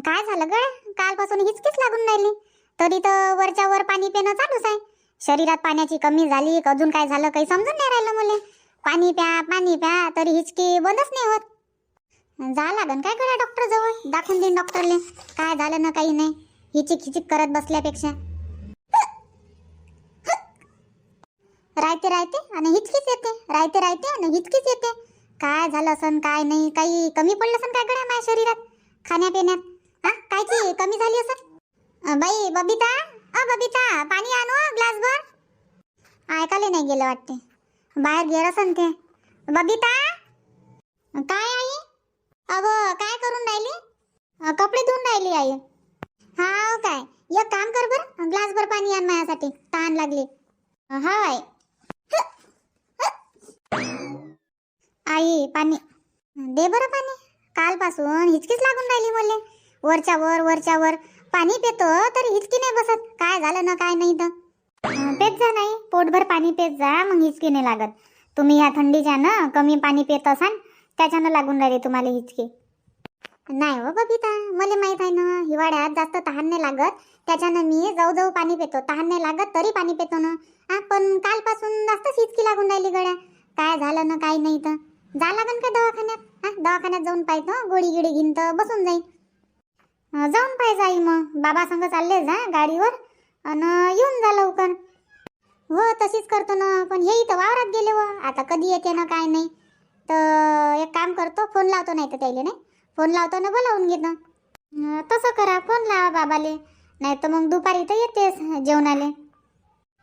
काय झालं गळ कालपासून हिचकीच लागून राहिली. तरी तर वरच्या वर पाणी पिणं चालूच आहे. शरीरात पाण्याची कमी झाली अजून काय झालं काही समजून नाही राहिलं मुले. पाणी प्या पाणी प्या तरी हिचकी बंदच नाही होत. जा लागन काय करा डॉक्टर जवळ दाखवून देईन डॉक्टरले. काय झालं ना काही नाही. हिचिक हिचिक करत बसल्यापेक्षा. राहते राहते आणि हिचकीच येते. राहते राहते आणि हिचकीच येते. काय झालं असन काय नाही काही कमी पडलं असन काय गड्या माझ्या शरीरात? खाण्यापिण्यात? हा कायची कमी झाली असन बाई बबिता? अ बबिता पाणी आणू ग्लास भर ऐकायला नाही गेलं वाटते. बाहेर गेलं असन ते. बबिता? काय आई? अव काय करून राहिली? कपडे धुवून राहिली आई. हा हो काय. एक काम कर बर ग्लास भर पाणी आण माझ्यासाठी. तहान लागली. हा आई. आई पाणी. दे बरं पाणी. कालपासून हिचकीच लागून राहिली मला. वरच्या वर वरच्या वर पाणी पितो तरी हिचकी नाही बसत. काय झालं ना काय नाही तर? पेत जा नाही. पोटभर पाणी पेत जा मग हिचकी नाही लागत. तुम्ही या थंडीच्या ना कमी पाणी पेत असाल त्याच्यानं लागून राहिले तुम्हाला हिचकी. नाही हो बबिता मला माहीत आहे ना हिवाळ्यात जास्त तहान नाही लागत. त्याच्यानं मी जाऊ जाऊ पाणी पितो. तहान नाही लागत तरी पाणी पितो ना. हा पण कालपासून जास्तच हिचकी लागून राहिली गड्या. काय झालं ना काय नाही तर? जा लागन का दवाखान्यात? हा दवाखान्यात जाऊन पाहिजे गोळी गिळी घेईन तर बसून जाईन. जाऊन पाहिजे आई मग. बाबा संग चालले जा गाडीवर. आणि येऊन जा लवकर. हो तशीच करतो ना. पण हे इथं वावरात गेले व. आता कधी येते ना काय नाही. तर एक काम करतो फोन लावतो नाही तर त्याले नाही? फोन लावतो ना बोलावून घेतो तसं करा फोन लावा बाबाले. नाही तर मग दुपारी तर येतेस जेवणाले.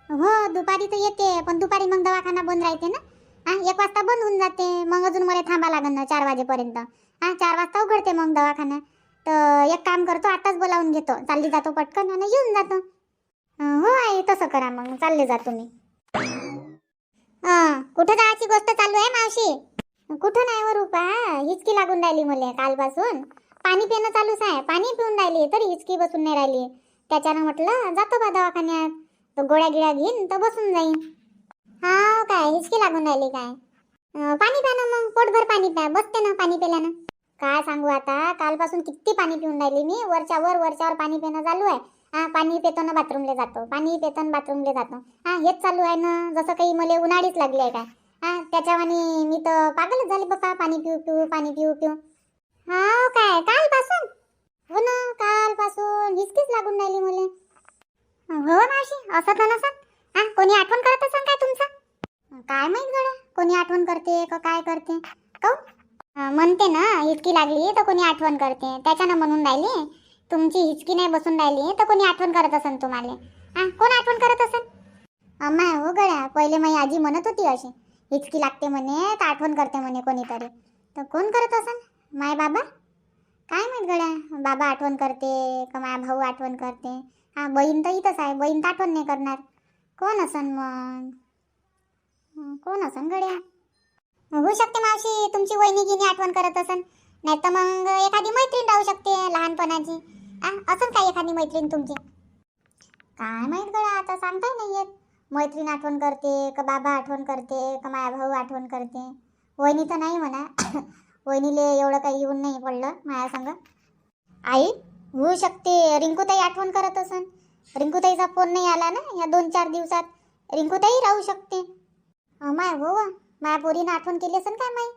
हो दुपारी तर येते. पण दुपारी मग दवाखाना बंद राहते ना. हा एक वाजता बंद होऊन जाते. मग अजून मला थांबा लागेल ना चार वाजेपर्यंत. हा चार वाजता उघडते मग दवाखाना. तर एक काम करतो आताच बोलावून घेतो. चालली जातो पटकन आणि येऊन जातो. हो आई तसं करा मग. चालले जातो मी कुठं जायची गोष्ट चालू आहे मावशी? कुठं नाही हो वर उपा हिचकी लागून राहिली मला कालपासून. पाणी पिणं चालूच आहे. पाणी पिऊन राहिली तरी हिचकी बसून नाही राहिली. त्याच्यानं म्हटलं जातो बा दवाखान्यात. तो गोळ्या गिळ्या घेईन तर बसून जाईन. हा काय हिचकी लागून राहिली काय? पाणी प्या ना मग. पोटभर पाणी प्या. बसते ना पाणी पिल्यानं. काय सांगू आता? कालपासून किती पाणी पिऊन राहिली मी? वरच्या वर वरच्यावर पाणी पिणं चालू आहे. हा पाणी पितो ना बाथरूमला जातो. पाणी पितो ना बाथरूमला जातो. हा हेच चालू आहे ना? जसं काही मला उन्हाळीच लागली आहे काय? हा त्याच्यावानी मी तर पागलच झाले बाबा पाणी पिऊ पिऊ पाणी पिऊ पिऊ. हा काय? कालपासून? हो ना कालपासून हिचकीच लागून राहिली मला. हो मावशी असं तर नसत. हा कोणी आठवण करत असेल काय तुमचं? काय माहीत गड्या? कोणी आठवण करते का काय करते? काहून? म्हणते ना हिचकी लागली तर कोणी आठवण करते. त्याच्यानं म्हणून राहिली तुमची हिचकी नाही बसून राहिली तर कोणी आठवण करत असन तुम्हाला. हा कोण आठवण करत असन? अम्मा हो गळ्या पहिले माझी आजी म्हणत होती अशी हिचकी लागते म्हणे तर आठवण करते म्हणे कोणीतरी. तर कोण करत असन? माय बाबा? काय माहीत गळ्या बाबा आठवण करते का माया भाऊ आठवण करते? हा बहीण तर इथंच आहे बहीण तर आठवण नाही करणार. कोण असन मग? कोण असन गड्या? होऊ शकते मावशी तुमची वहिनी गिनी आठवण करत असन. नाही तर मग एखादी मैत्रीण राहू शकते लहानपणाची. आ असन काय एखादी मैत्रीण तुमची? काय माहीत गड्या आता सांगताय नाही येत. मैत्रीण आठवण करते का बाबा आठवण करते का माया भाऊ आठवण करते. वहिनी तर नाही म्हणा. वहिनीले एवढं काही येऊन नाही पडलं माया संग. आई होऊ शकते. रिंकूताई आठवण करत असन. रिंकूताईचा फोन नाही आला ना या दोन चार दिवसात. रिंकूताई राहू शकते. माय हो वा. माया पोरीनं आठवण केली असेल काय माई?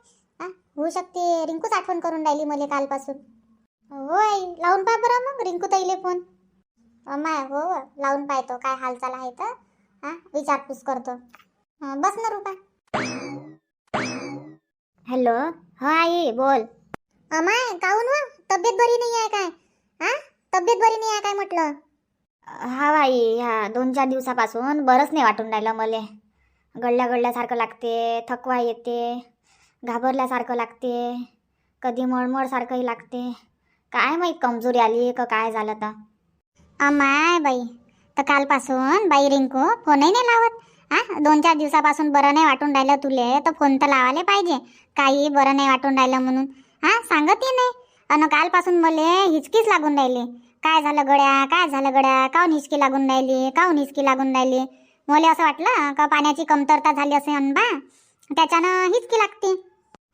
हा होऊ शकते. रिंकूच आठवण करून राहिली मला कालपासून. हो आई लावून पहा बरं मग रिंकू ताईले फोन माय हो, हो लावून पाहतो काय हालचाल आहे तर. हा विचारपूस करतो. बस ना रुपा. हॅलो हो आई बोल. अमाय काहून वा? तब्येत बरी नाही आहे काय? हा तब्येत बरी नाही आहे काय म्हटलं? हा भाई ह्या दोन चार दिवसापासून बरंच नाही वाटून राहिलं मला. गळल्या गळल्यासारखं लागते थकवा येते घाबरल्यासारखं लागते कधी मळमळसारखंही लागते. काय माहीत कमजोरी आली का काय झालं तर. अमाय बाई तर कालपासून बाई रिंकू फोनही नाही लावत. हा दोन चार दिवसापासून बरं नाही वाटून राहिलं तुले तर फोन तर लावायला पाहिजे. काही बरं नाही वाटून राहिलं म्हणून. हा सांगतही नाही. अन कालपासून मले हिचकीच लागून राहिली. काय झालं गड्या काय झालं गड्या काहून हिचकी लागून राहिली काहून हिचकी लागून राहिली? मला असं वाटलं का पाण्याची कमतरता झाली असे अनबा? त्याच्यानं हिचकी लागते.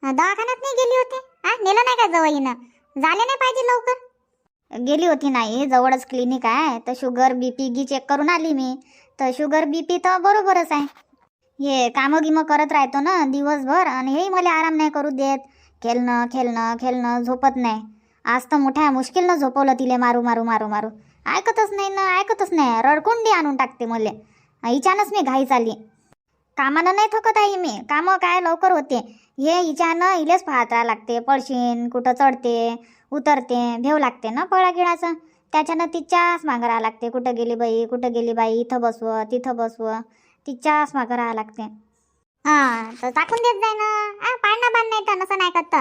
दवाखान्यात नाही गेली होती? हा नेलं नाही का जवळीनं झाले नाही पाहिजे लवकर? गेली होती नाही जवळच क्लिनिक आहे. तर शुगर बीपी गी चेक करून आली मी. तर शुगर बीपी तर बरोबरच आहे. हे कामं गिमं करत राहतो ना दिवसभर आणि हेही मला आराम नाही करू देत. खेळणं खेळणं खेळणं झोपत नाही. आज तर मोठ्या मुश्किलनं झोपवलं तिले मारू मारू मारू मारू. ऐकतच नाही ना ऐकतच नाही. रडकुंडी आणून टाकते मले. हिच्यानंच मी घाई चालली कामानं नाही थकत आहे मी. कामं काय लवकर होते. हे हिच्यानं इलेच पाहत राहा लागते. पळशीन कुठं चढते उतरते भेव लागते ना पळा गिळाचं त्याच्यानं तिच्याच मागं राहा लागते. कुठं गेली बाई कुठं गेली बाई इथं बसवं तिथं बसवं तिच्याच मागं राहा लागते. हा तर टाकून देत जाय ना. हा पाळणा बांध नाही तर नसं नाही करत.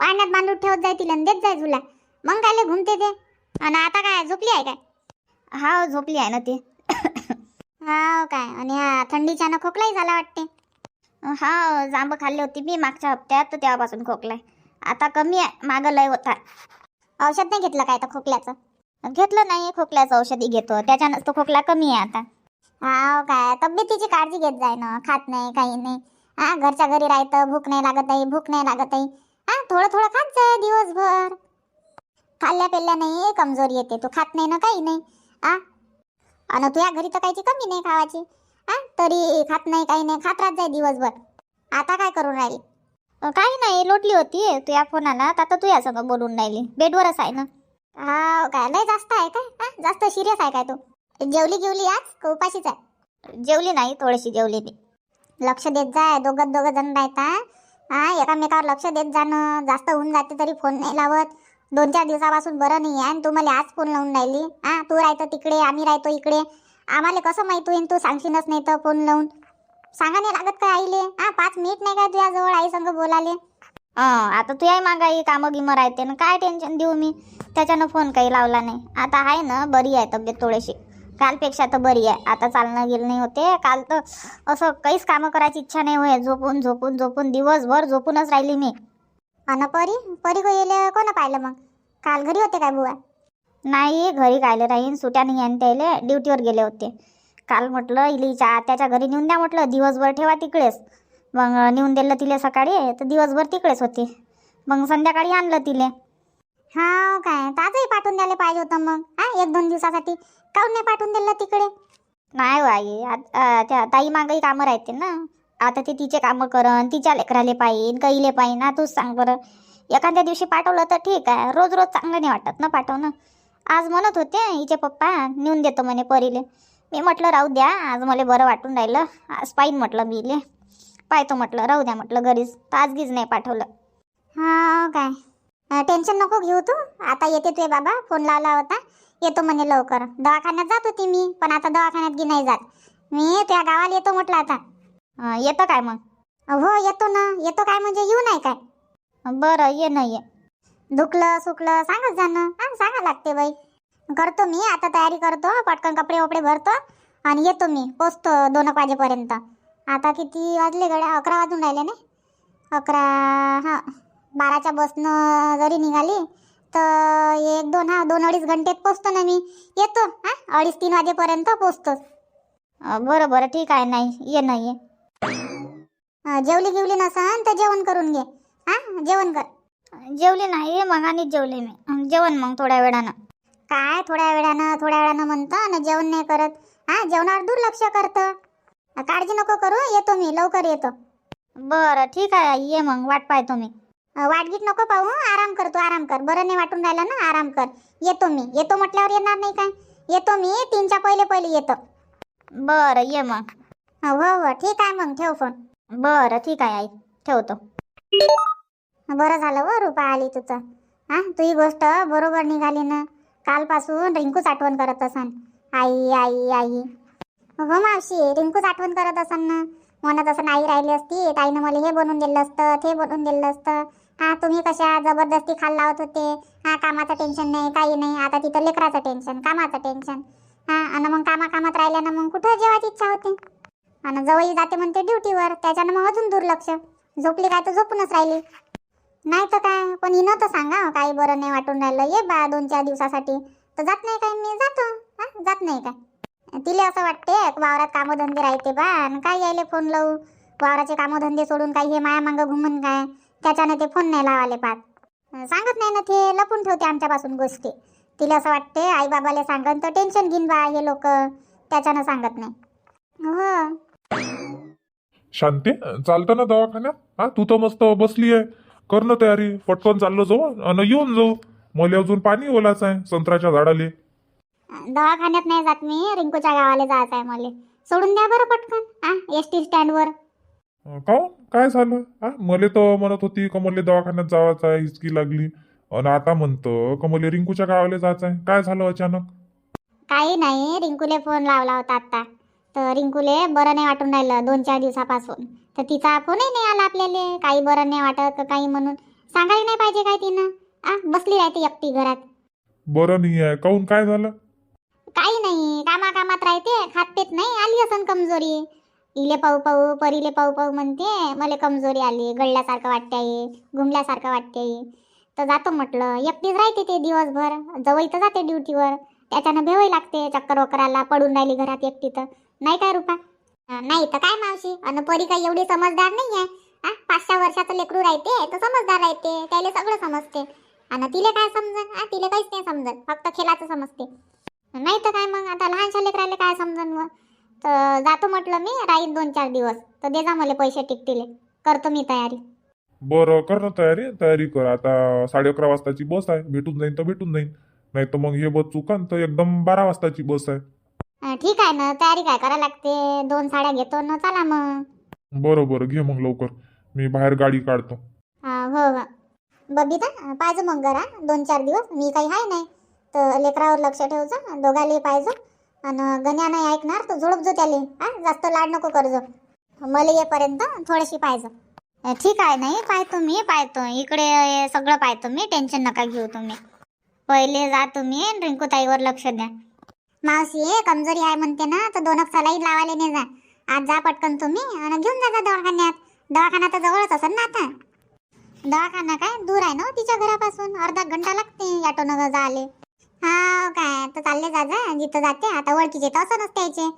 पाळण्यात बांधून ठेवत जाय तिला देत जाय झुला मग कायले घुमते ते. आणि आता काय झोपली आहे काय? हा झोपली आहे ना ती. हा काय? आणि हा थंडीच्यानं खोकलाही झाला वाटते. हा जांब खाल्ली होती मी मागच्या हप्त्यात तर तेव्हापासून खोकलाय. आता कमी आहे मागं लय होता औषध नाही घेतलं काय तर खोकल्याचं? घेतलं नाही खोकल्याचं औषधी घेतो. त्याच्यानंच तो खोकला कमी आहे आता. हा काय? तब्येतीची काळजी घेत जाय ना. खात नाही काही नाही. हा घरच्या घरी राहतं भूक नाही लागत आहे भूक नाही लागत आहे हा थोडं थोडं खात जाय दिवसभर. खाल्ल्या पेल्ल्या नाही कमजोरी येते. तू खात नाही ना काही नाही. आ आणि तुझ्या घरी तर काहीची कमी नाही खावाची. हा तरी खात नाही काही नाही खात राहत जाय दिवसभर. आता काय करून राहिली? काही नाही लोटली होती तू या फोनाला. तर आता तू या संग बोलून राहिली. बेडवरच आहे ना. हा काय लय जास्त आहे काय? हा जास्त सिरियस आहे काय तू? जेवली जेवली आज? का उपाशीच आहे? जेवली नाही थोडीशी जेवली ती लक्ष देत जाय दोघं दोघं जण राहता हा एकामेकावर लक्ष देत जाणं जास्त होऊन जाते तरी फोन नाही लावत. दोन चार दिवसापासून बरं नाही आहे आणि तू मला आज फोन लावून राहिली. हा तू राहतो तिकडे आम्ही राहतो इकडे. आम्हाला कसं माहीत होईन तू सांगशीलच नाही तर फोन लावून. सांगा नाही लागत काय आईले? हा पाच मिनिट नाही काय तुझ्या जवळ आई संग बोलाले? आता तू याही मागाई कामं गिमं राहते ना. काय टेन्शन देऊ मी? त्याच्यानं फोन काही लावला नाही. आता आहे ना बरी आहे तब्येत थोडीशी. कालपेक्षा तर बरी आहे. आता चालणं गेलं नाही होते. काल तर असं काहीच कामं करायची इच्छा नाही होय. झोपून झोपून झोपून दिवसभर झोपूनच राहिली मी. अन परी? परी गेले कोण पाहिलं मग? काल घरी होते काय बुवा? नाही घरी कायले राहीन सुट्या नाही आणि त्याले ड्युटीवर गेले होते. काल म्हटलं इलीच्या त्याच्या घरी नेऊन द्या म्हटलं. दिवसभर ठेवा तिकडेच. मग नेऊन दिलं तिले सकाळी तर दिवसभर तिकडेच होती. मग संध्याकाळी आणलं तिले. हा काय? ताजही पाठवून द्यायला पाहिजे होतं मग. हा एक दोन दिवसासाठी. काऊन नाही पाठवून दिलं तिकडे? नाही हो आई. आत- अं, त्या ताई मागही कामं राहते ना. आता ते तिचे कामं करन तिच्या लेकराले पाहिन कैले पाहिन. ना तूच सांग बरं. एखाद्या दिवशी पाठवलं तर ठीक आहे. रोज रोज चांगलं नाही वाटत ना पाठवणं. आज म्हणत होते हिचे पप्पा नेऊन देतो म्हणे परीले. मी म्हटलं राहू द्या. आज मला बरं वाटून राहिलं. आज पाहिन म्हटलं मी इले. पाहतो म्हटलं. राहू द्या म्हटलं घरीच. तर आज गीज नाही पाठवलं. हा काय? टेन्शन नको घेऊ तू. आता येते तुझे बाबा. फोन लावला होता. येतो म्हणे लवकर. दवाखान्यात जात होती मी. पण आता दवाखान्यात गी नाही जात. मी त्या गावाला येतो म्हटलं आता. येतं काय मग? हो येतो ना. येतो काय म्हणजे येऊ नाही काय? बरं ये नाही ये. दुखलं सुकलं सांगत जाणं हा सांगा लागते बाई. करतो मी आता तयारी करतो. पटकन कपडे वपडे भरतो आणि येतो मी पोचतो दोन एक वाजेपर्यंत. आता किती वाजले गड्या? अकरा वाजून राहिले ना? अकरा हां. बाराच्या बसनं जरी निघाली तर एक दोन हा दोन अडीच घंटेत पोचतो ना मी. येतो हा. अडीच तीन वाजेपर्यंत पोचतोच. अं, बरं बरं. ठीक आहे नाही. ये नाही ये. जेवली गिवली नसन तर जेवण करून घे. हा जेवण कर. जेवले नाही मग आणि जेवले मी जेवण मग थोड्या वेळानं. काय थोड्या वेळानं थोड्या वेळानं म्हणतं ना जेवण नाही करत. हा जेवणावर दुर्लक्ष करतं. काळजी नको करू येतो मी लवकर येतो. बरं ठीक आहे ये मग वाट पाहतो मी. वाटगीत नको पाहू आराम कर तू आराम कर. बरं नाही वाटून राहिलं ना आराम कर. येतो मी. येतो म्हटल्यावर येणार नाही काय? येतो मी तीनच्या पहिले पहिले येतो. बरं ये मग. हो हो ठीक आहे मग ठेव फोन. बरं ठीक आहे आई. ठेवतो. बरं झालं व रुपा आली तुझं. हा तुझी गोष्ट बरोबर निघाली ना. कालपासून रिंकूच आठवण करत असन. आई आई आई. हो मावशी रिंकूच आठवण करत असन ना. म्हणत असं आई राहिली असती. ताईनं मला हे बनवून दिलं असतं ते बनवून दिलं असतं. हा तुम्ही कशा जबरदस्ती खाल लावत होते? हा कामाचं टेन्शन नाही काही नाही. आता तिथं लेकराचं टेन्शन कामाचं टेन्शन. हा आणि मग कामा कामात राहिल्यानं मग कुठं जेवायची इच्छा होते? आणि जवळी जाते म्हणते ड्युटीवर त्याच्यानं मग अजून दुर्लक्ष. झोपली काय तर झोपूनच राहिली. नाही तर काय पण हिनं तर सांगा काही बरं नाही वाटून राहिलं. ये बा दोन चार दिवसासाठी. तर जात नाही काय मी जातो. हा जात नाही काय. तिला असं वाटते वावरात कामधंदे राहते बा. आणि काय यायले फोन लावू? वावराचे कामधंदे सोडून काही हे माया मागं घुमून काय? त्याच्यानं ते फोन नाही लावाले पाहत. सांगत नाही ना ते लपून ठेवते आमच्यापासून गोष्टी. तिला असं वाटते आई बाबाला सांगन तर टेन्शन घेईन बा हे लोक. त्याच्यानं सांगत नाही. हो. शांती चालतं ना दवाखान्यात? हा तू तर मस्त बसली आहे. कर ना तयारी पटकन चाललो जाऊ आणि येऊन जाऊ. मला अजून पाणी ओलाच आहे संत्र्याच्या झाडाले. दवाखान्यात नाही जात मी रिंकूच्या गावाला जायचं आहे मला. सोडून द्या बरं पटकन हा एस टी स्टँडवर काहून? काय झालं? हा मले तर म्हणत होती का मले दवाखान्यात जावाचं आहे हिचकी लागली. आणि आता म्हणतं का मले रिंकूच्या गावाला जायचं आहे. काय झालं अचानक? काही नाही रिंकूले फोन लावला होता आता तर रिंकूले बरं नाही वाटून राहिलं दोन चार दिवसापासून. तर तिचा फोनही नाही आला आपल्याला. काही बरं नाही वाटत का काही म्हणून. सांगायला नाही पाहिजे काय तिनं? आ बसली राहते एकटी घरात. बरं नाही आहे. काहून? काय झालं? काही नाही. कामा कामात राहते. खात पेत नाही. आली असन कमजोरी. इले पाहू पाहू परीले पाहू पाहू म्हणते मला कमजोरी आली. गळल्यासारखं वाटते आहे घुमल्यासारखं वाटते आहे तर जातो म्हटलं. एकटीच राहते ते दिवसभर. जवळ तर जाते ड्युटीवर. त्याच्यानं भेवाई लागते. चक्कर वकराला पडून राहिली घरात एकटी तर. नाही काय रुपा? नाही तर काय मावशी? अन परी काही एवढी समजदार नाही आहे हा पाच सहा वर्षाचं लेकरू राहते तर समजदार राहते त्याला सगळं समजते. आणि तिले काय समजन? हा तिला काहीच नाही समजत फक्त खेळाचं समजते. नाही तर काय मग? आता लहानशा लेकराले काय समजन मग? तर जातो म्हटलं मी राहील दोन चार दिवस तर दे जा मला पैसे टिकटिले करतो मी तयारी. बरं कर ना तयारी तयारी कर. आता साडे अकरा वाजताची बस आहे भेटून जाईन तर भेटून जाईन. नाही तर मग हे बस चुकान तर एकदम बारा वाजताची बस आहे. ठीक आहे ना तयारी काय करा लागते? दोन साड्या घेतो ना चला मग. बरं बरं घे मग लवकर. मी बाहेर गाडी काढतो. हा, हो हो. बबिता पाहिजे मग घरा. दोन चार दिवस. मी काही आहे नाही. तर लेकरावर लक्ष ठेवજો दोघाले पाहिजे. आणि गण्या नाही ऐकणार तर झोडपजो त्याले. हा जास्त लाड नको करजो. मला येईपर्यंत थोडीशी पाहिजे. ठीक आहे नाही पाहतो मी पाहतो. इकडे हे सगळं पाहतो मी. टेन्शन नका घेऊ तुम्ही. पहिले जा तुम्ही आणि रिंकूताईवर लक्ष द्या. मावशी कमजोरी आहे म्हणते ना तर दोन सलाई लावायला नाही जा. आज जा पटकन तुम्ही आणि घेऊन जा दवाखान्यात. दवाखाना तर जवळच असेल ना आता. दवाखाना काय? दूर आहे ना हो तिच्या घरापासून? अर्धा घंटा लागते ऑटोनं जाले हा हो काय? तर चालले जा जा जिथं जाते. आता ओळखीचे तर असं नसते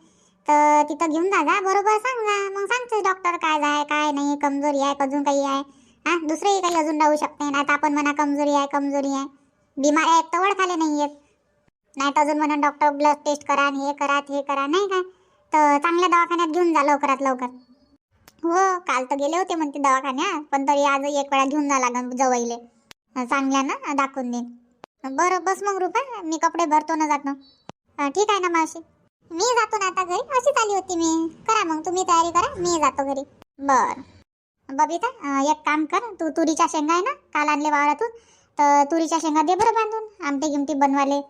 तर तिथं घेऊन जा जा बरोबर सांग जा. मग सांगते डॉक्टर काय आहे काय नाही कमजोरी आहे अजून काही आहे? हा दुसरेही काही अजून राहू शकते. नाही आता आपण म्हणा कमजोरी आहे कमजोरी आहे. बिमार आहेत तर ओळखाले नाही येत. नाही तर अजून म्हणून डॉक्टर ब्लड टेस्ट करा आणि हे करा हे करा नाही काय तर चांगल्या दवाखान्यात घेऊन जा लवकरात लवकर. हो काल तर गेले होते म्हणते दवाखान्यात पण तरी आज एक वेळा घेऊन जा लागन जवळले. चांगल्या ना दाखवून देईन बरं बस मग रुपा मी कपडे भरतो ना जातो. ठीक आहे ना मावशी. मी जातो ना आता घरी अशीच आली होती मी. करा मग तुम्ही तयारी करा मी जातो घरी. बर. बबिता एक काम कर तू तुरीच्या शेंगा आहे ना काल आणले वावरातून तर तुरीच्या शेंगा दे बरं बांधून आमटी गिमटी बनवाले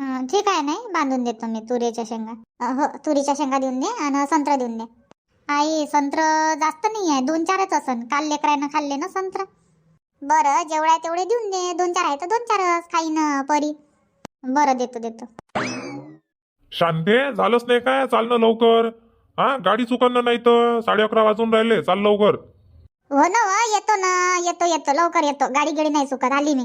ठीक आहे नाही? बांधून देतो मी तुरीच्या शेंगा. हो तुरीच्या शेंगा देऊन दे आणि संत्रा देऊन दे. आई संत्र जास्त नाही आहे दोन चारच असन. काल लेकरानं खाल्ले ना संत्र? बरं जेवढं आहे तेवढे देऊन दे. दोन चार आहे तर दोन चारच खाईन परी. बरं देतो देतो. शांते झालंच नाही काय? चाल ना लवकर. हा गाडी चुकन नाही तर साडे अकरा वाजून राहिले. चाल लवकर. हो ना हो येतो ना. येतो येतो. लवकर येतो. गाडी गडी नाही चुकत. आली मी.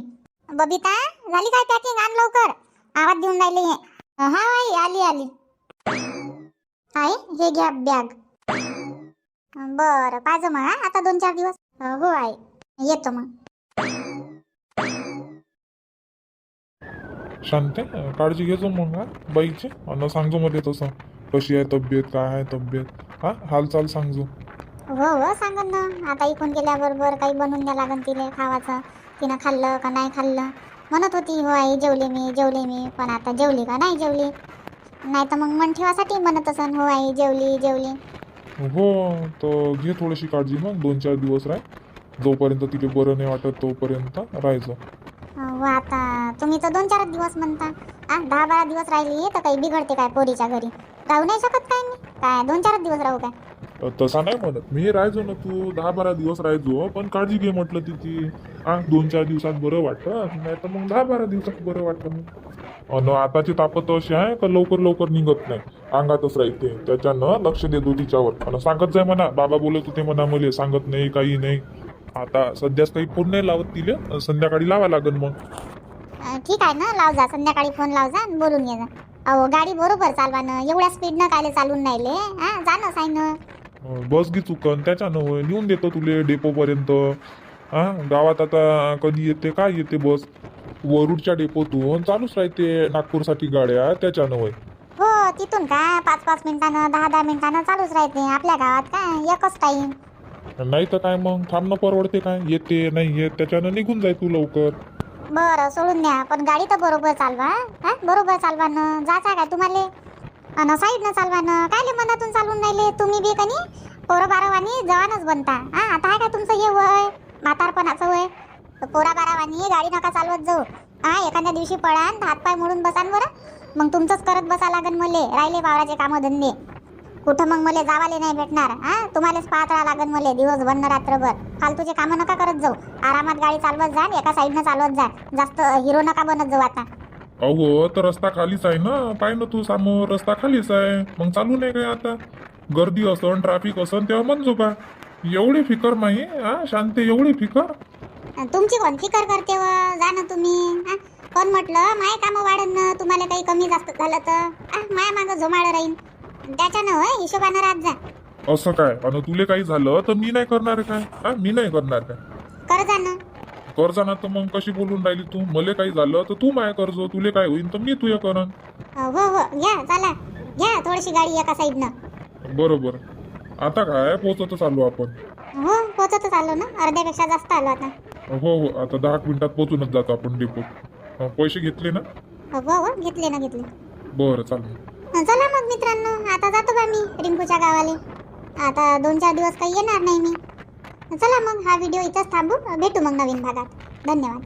बबिता झाली काय पॅकिंग आण लवकर. आवाज देऊन राहिले हे. आई आली आली. आई हे घ्या बॅग बरं पाहिजे मग हा आता दोन चार दिवस. हो आई. येतो मग. शांते काळजी घेजो मग हा बाईची. आणि सांगजो मध्ये तसं. कशी आहे तब्येत काय आहे तब्येत? हा हालचाल सांगजो हो हो सांगन ना. आता इकून गेल्याबरोबर काही बनवून द्या लागन तिला खावाचं. तिनं खाल्लं का नाही खाल्लं. म्हणत होती हो आई जेवले मी जेवले मी पण आता जेवली का? नाही जेवली. नाही तर मग मन ठेवासाठी म्हणत असन हो आई जेवली जेवली. हो तर घे थोडीशी काळजी मग दोन चार दिवस राह. जोपर्यंत तिथे बरं नाही वाटत तोपर्यंत राहायचं हो आता तुम्ही तर दोन चार दिवस म्हणता. आ दहा बारा दिवस राहिली तर काही बिघडते काय पोरीच्या घरी? राहू नाही शकत काय मी? काय दोन चार दिवस राहू काय? तसा नाही म्हणत. मी राहायचो ना तू दहा बारा दिवस राहायचो पण काळजी घे म्हटलं तिची. हा दोन चार दिवसात बरं वाटतं नाही तर मग दहा बारा दिवसात बरं वाटतं मग. अन आताची तापत अशी आहे का लवकर लवकर निघत नाही. अंगातच राहते. त्याच्यानं लक्ष देतो तिच्यावर. आणि सांगत जाय म्हणा बाबा बोलत होते म्हणा मले सांगत नाही काही नाही. आता सध्याच काही फोन नाही लावत तिले संध्याकाळी लावा लागन मग. ठीक आहे ना लाव जा संध्याकाळी फोन लाव जा आणि बोलून घे जा. अहो गाडी बरोबर चालवा ना एवढ्या स्पीडनं कायले चालून राहिले हा जा ना साईन. बस घे चुकन त्याच्यानं होय नेऊन देतो तुले डेपोपर्यंत हा गावात आता कधी येते काय येते बस? वरुडच्या डेपोतून चालूच राहते नागपूरसाठी गाड्या त्याच्यानं वय हो तिथून काय? पाच पाच मिनिटानं दहा दहा मिनिटानं चालूच राहते. आपल्या गावात काय? एकच टाईम नाही तर काय मग? थांबणं परवडते काय? येते नाही येत त्याच्यानं निघून जाय तू लवकर. बरं सोडून द्या. पण गाडी तर बरोबर चालवा हा? बरोबर चालवा ना जायचं काय तुम्हाला? अन साईडनं चालवा ना कायले मनातून चालवून राहिले? तुम्ही बी कनी पोरं बारावानी जवानच बनता. हा आता आहे का तुमचं हे वय? म्हातारपणाचं वय? पोरा बारावानी गाडी नका चालवत जाऊ. हा एखाद्या दिवशी पळान हातपाय मोडून बसान बरं. मग तुमचंच करत बसा लागन मले. राहिले वावराचे कामं धंदे. कुठं मग मले जावाले नाही भेटणार. हा तुम्हालाच पाहत राहा लागन मले दिवसभर न रात्रभर. फालतूचे कामं नका करत जाऊ. आरामात गाडी चालवत जा एका साईडनं चालवत जा. जास्त हिरो नका बनत जाऊ आता. अहो तर रस्ता खालीच आहे ना? पाय ना तू समोर रस्ता खालीच आहे. मग चालू नाही काय आता? गर्दी असन ट्रॅफिक असन तेव्हा म्हणजो का एवढी फिकर नाही हा? शांती एवढी फिकर? तुमची कोण फिकर करते व? जा ना तुम्ही हा? कोण म्हटलं माय कामं वाढन ना तुम्हाला काही कमी जास्त झालं तर? आ, माया मागं झोमाळ राहीन. त्याच्यानं होय हिशोबानं राहत जा. असं काय? आणि तुले काही झालं तर मी नाही करणार काय? हा मी नाही करणार काय? कर जा ना. कर्जा ना तर मग कशी बोलून राहिली तू? मले काही झालं तर तू माय कर्ज तुले काय होईल तर मी तुझ्या करन हो हो घ्या चला. घ्या थोडीशी गाडी एका साईडनं. बरोबर. आता काय? पोहोचत चालू आपण. हो पोचतच आलो ना? अर्ध्यापेक्षा जास्त आलो आता. हो हो आता दहा मिनिटात पोहोचूनच जातो आपण डेपोत हं, पैसे घेतले ना? हो हो घेतले ना घेतले. बरं चालेल. हं, चला मग मित्रांनो आता जातो बा मी रिंकूच्या गावाले. आता दोन चार दिवस काही येणार नाही मी. चला मग हा व्हिडिओ इथंच थांबू. भेटू मग नवीन भागात. धन्यवाद.